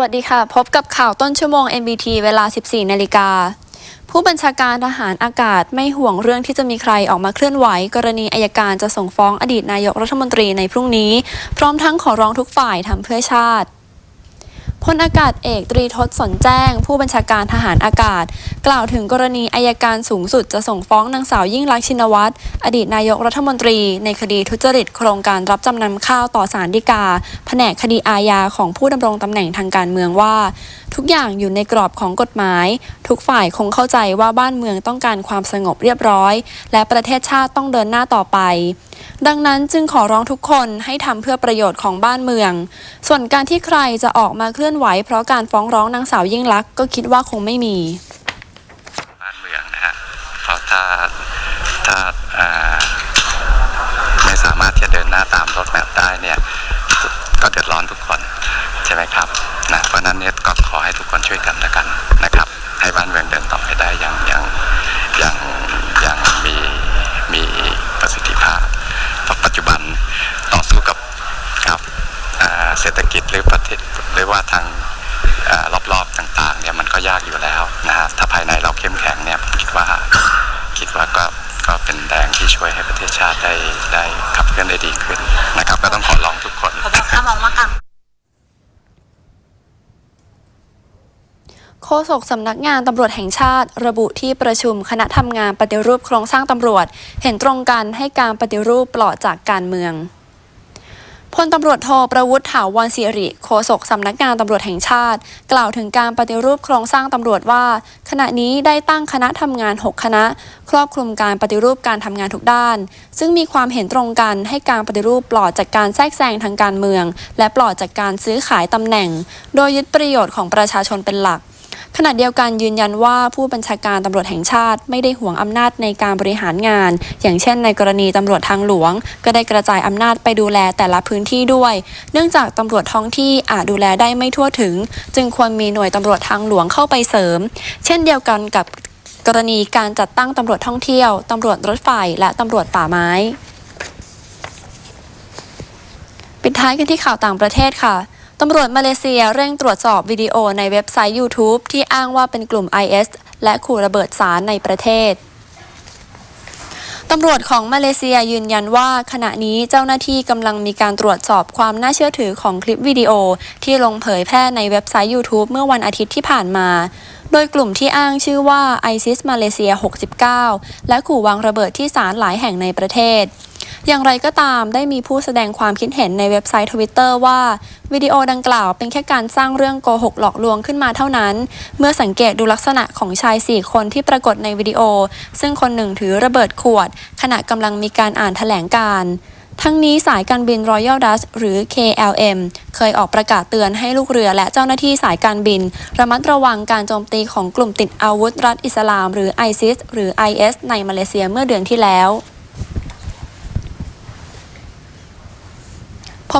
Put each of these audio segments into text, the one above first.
วัสดีค่ะ พบกับข่าวต้นชั่วโมง MBT เวลา 14 นาฬิกา ผู้บัญชาการทหารอากาศไม่ห่วงเรื่องที่จะมีใครออกมาเคลื่อนไหว กรณีอายการจะส่งฟ้องอดีตนายกรัฐมนตรีในพรุ่งนี้ พร้อมทั้งขอร้องทุกฝ่ายทำเพื่อชาติ พลอากาศเอกตรีทศสนแจ้ง ผู้บัญชาการทหารอากาศ กล่าวถึงกรณีอายการสูงสุดจะส่งฟ้องนางสาวยิ่งลักษณ์ชินวัตรอดีตนายกรัฐมนตรี ในคดีทุจริตโครงการรับจำนำข้าวต่อสารดีกา แผนกคดีอาญาของผู้ดำรงตำแหน่งทางการเมืองว่า ทุกอย่างอยู่ในกรอบของกฎหมาย ทุกฝ่ายคงเข้าใจว่าบ้านเมืองต้องการความสงบเรียบร้อย และประเทศชาติต้องเดินหน้าต่อไป ดังนั้นจึงขอร้องทุกคนให้ทำเพื่อประโยชน์ของบ้านเมือง ส่วนการที่ใครจะออกมาเคลื่อนไหว เพราะการฟ้องร้องนางสาวยิ่งลักษณ์ก็คิดว่าคงไม่มีบ้านเมืองนะฮะเพราะถ้าถ้าาไม่สามารถที่จะเดินหน้าตามรถแมพได้เนี่ยก็เดือดร้อนทุกคนใช่ไหมครับนะเพราะฉะนั้นเนี่ยก็ขอให้ทุกคนช่วยกันแล้วกันนะครับ ให้บ้านเมืองเดินต่อไปได้อย่างอย่างอย่างอย่างมีมีประสิทธิภาพเพราะปัจจุบันต่อสู้กับกับอ่าเศ รษฐกิจหรือประเทศหรือว่าทางเอ่อรอบๆต่างๆเนี่ยมันก็ยากอยู่แล้วนะฮะถ้าภายในเราเข้มแข็งเนี่ยผมคิดว่าคิดว่าก็ก็เป็นแรงที่ช่วยให้ประเทศชาติได้ได้ขับเคลื่อนได้ดีขึ้นนะครับ ก็ต้องขอร้องทุกคนขอบอกถ้ามองว่าการโฆษกสำนักงานตำรวจแห่งชาติ ระบุที่ประชุมคณะทำงานปฏิรูปโครงสร้างตำรวจ เห็นตรงกันให้การปฏิรูปปลอดจากการเมือง พลตำรวจโทประวุฒิถาวรศิริโฆษกสำนักงานตำรวจแห่งชาติ กล่าวถึงการปฏิรูปโครงสร้างตำรวจว่า ขณะนี้ได้ตั้งคณะทำงาน 6 คณะ ครอบคลุมการปฏิรูปการทำงานทุกด้าน ซึ่งมีความเห็นตรงกันให้การปฏิรูปปลอดจากการแทรกแซงทางการเมือง และปลอดจากการซื้อขายตำแหน่ง โดยยึดประโยชน์ของประชาชนเป็นหลัก ขณะเดียวกันยืนยันว่าผู้บัญชาการตำรวจแห่งชาติ ไม่ได้ห่วงอำนาจในการบริหารงาน อย่างเช่น ในกรณีตำรวจทางหลวง ก็ได้กระจายอำนาจไปดูแลแต่ละพื้นที่ด้วย เนื่องจากตำรวจท้องที่อาจดูแลได้ไม่ทั่วถึง จึงควรมีหน่วยตำรวจทางหลวงเข้าไปเสริม เช่นเดียวกันกับกรณีการจัดตั้งตำรวจท่องเที่ยว ตำรวจรถไฟ และตำรวจป่าไม้ ปิดท้ายกันที่ข่าวต่างประเทศค่ะ ตำรวจมาเลเซียเร่งตรวจสอบวิดีโอในเว็บไซต์ YouTube ที่อ้างว่าเป็นกลุ่ม IS และขู่ระเบิดสารในประเทศตำรวจของมาเลเซียยืนยันว่าขณะนี้เจ้าหน้าที่กำลังมีการตรวจสอบความน่าเชื่อถือของคลิปวิดีโอ ที่ลงเผยแพร่ในเว็บไซต์ YouTube เมื่อวันอาทิตย์ที่ผ่านมา โดยกลุ่มที่อ้างชื่อว่า ISIS มาเลเซีย 69 และขู่วางระเบิดที่ศาลหลายแห่งในประเทศ อย่างไรก็ตามได้มีผู้แสดงความคิดเห็นในเว็บไซต์ทวิตเตอร์ว่า วิดีโอดังกล่าวเป็นแค่การสร้างเรื่องโกหกหลอกลวงขึ้นมาเท่านั้น เมื่อสังเกตดูลักษณะของชาย 4 คนที่ปรากฏในวิดีโอ ซึ่งคนหนึ่งถือระเบิดขวด ขณะกำลังมีการอ่านแถลงการ์ทั้งนี้สายการบิน Royal Dutch หรือ KLM เคยออกประกาศเตือนให้ลูกเรือและเจ้าหน้าที่สายการบิน ระมัดระวังการโจมตีของกลุ่มติดอาวุธรัฐอิสลาม หรือ ISIS หรือ IS ในมาเลเซียเมื่อเดือนที่แล้ว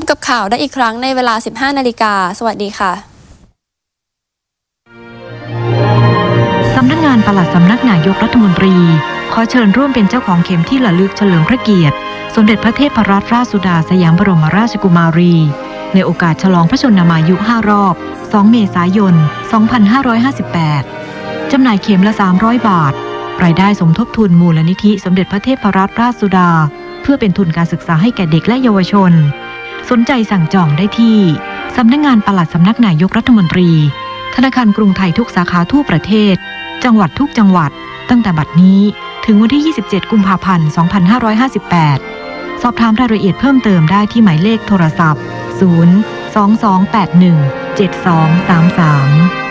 บกับข่าวได้อีกครั้งในเวลา 15 นาฬิกา สวัสดีค่ะสำนักงานปลัดสำนักนายกรัฐมนตรี ขอเชิญร่วมเป็นเจ้าของเข็มที่ระลึกเฉลิมพระเกียรติ สมเด็จพระเทพรัตนราชสุดาสยามบรมราชกุมารี ในโอกาสฉลองพระชนมายุ 5 รอบ 2 เมษายน 2558 จำหน่ายเข็มละ 300 บาท รายได้สมทบทุนมูลนิธิสมเด็จพระเทพรัตนราชสุดา เพื่อเป็นทุนการศึกษาให้แก่เด็กและเยาวชน สนใจสั่งจองได้ที่ สำนักงานปลัดสำนักนายกรัฐมนตรี ธนาคารกรุงไทยทุกสาขาทั่วประเทศ จังหวัดทุกจังหวัด ตั้งแต่บัดนี้ถึงวันที่ 27 กุมภาพันธ์ 2558 สอบถามรายละเอียดเพิ่มเติมได้ที่หมายเลขโทรศัพท์ 0 2281 7233